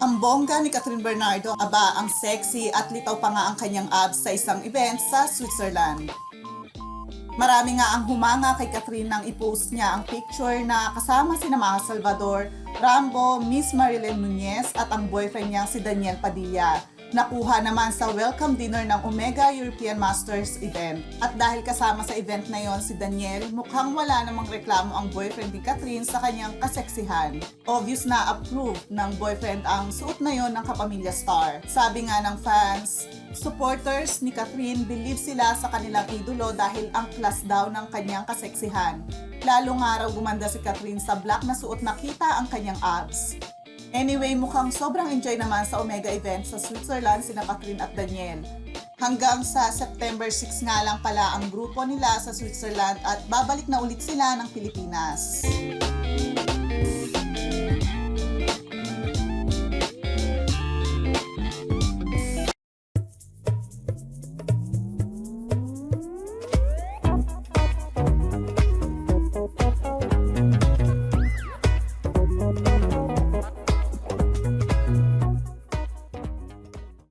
Ang bongga ni Catherine Bernardo, aba ang sexy at litaw pa nga ang kanyang abs sa isang event sa Switzerland. Marami nga ang humanga kay Catherine nang i-post niya ang picture na kasama si Maha Salvador, Rambo, Miss Marilyn Nunez at ang boyfriend niya si Daniel Padilla. Nakuha naman sa welcome dinner ng Omega European Masters event. At dahil kasama sa event na yon si Daniel, mukhang wala namang reklamo ang boyfriend ni Catherine sa kanyang kaseksihan. Obvious na approve ng boyfriend ang suot na yon ng kapamilya star. Sabi nga ng fans, supporters ni Catherine believe sila sa kanilang idolo dahil ang class daw ng kanyang kaseksihan. Lalo nga raw gumanda si Catherine sa black na suot na kita ang kanyang abs. Anyway, mukhang sobrang enjoy naman sa Omega event sa Switzerland sina Catherine at Daniel. Hanggang sa September 6 nga lang pala ang grupo nila sa Switzerland at babalik na ulit sila ng Pilipinas.